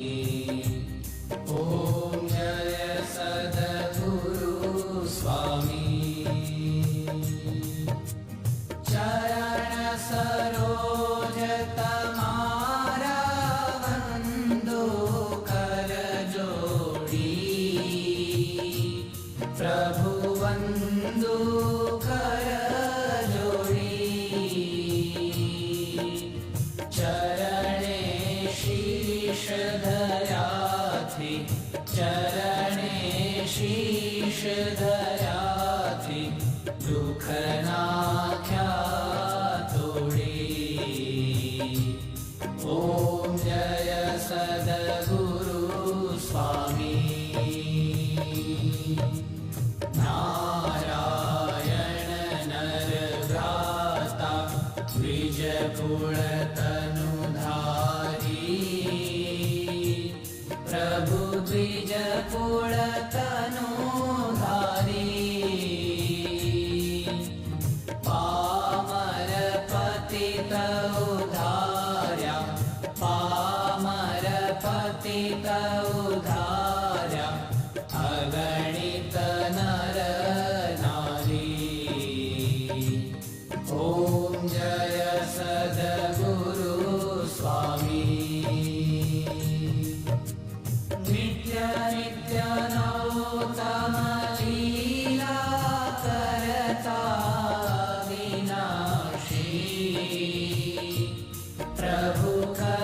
ॐ जय सदगुरु स्वामी चरणे शीर्षधरात्रि दुःखनाख्या तोडे ॐ जय सद गुरु स्वामी नारायण नरभ्राता द्विजकुळतनु निजकुलतनुधारी पामरपतितौ Oh God.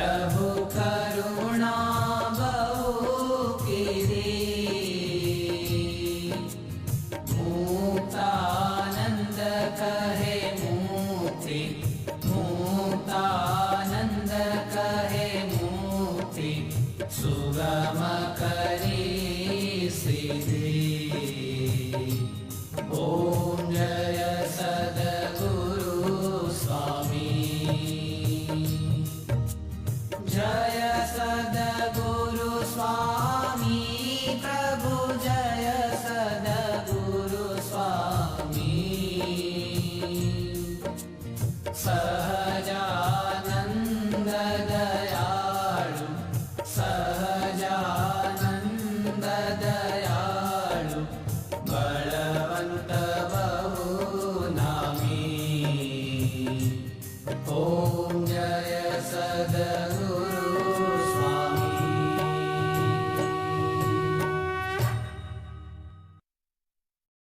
प्रभु करुणा बहु के दे मूतानन्द कहे मूर्ति मूतानन्द कहे मूर्ति सुगम करी श्रीदे pasado.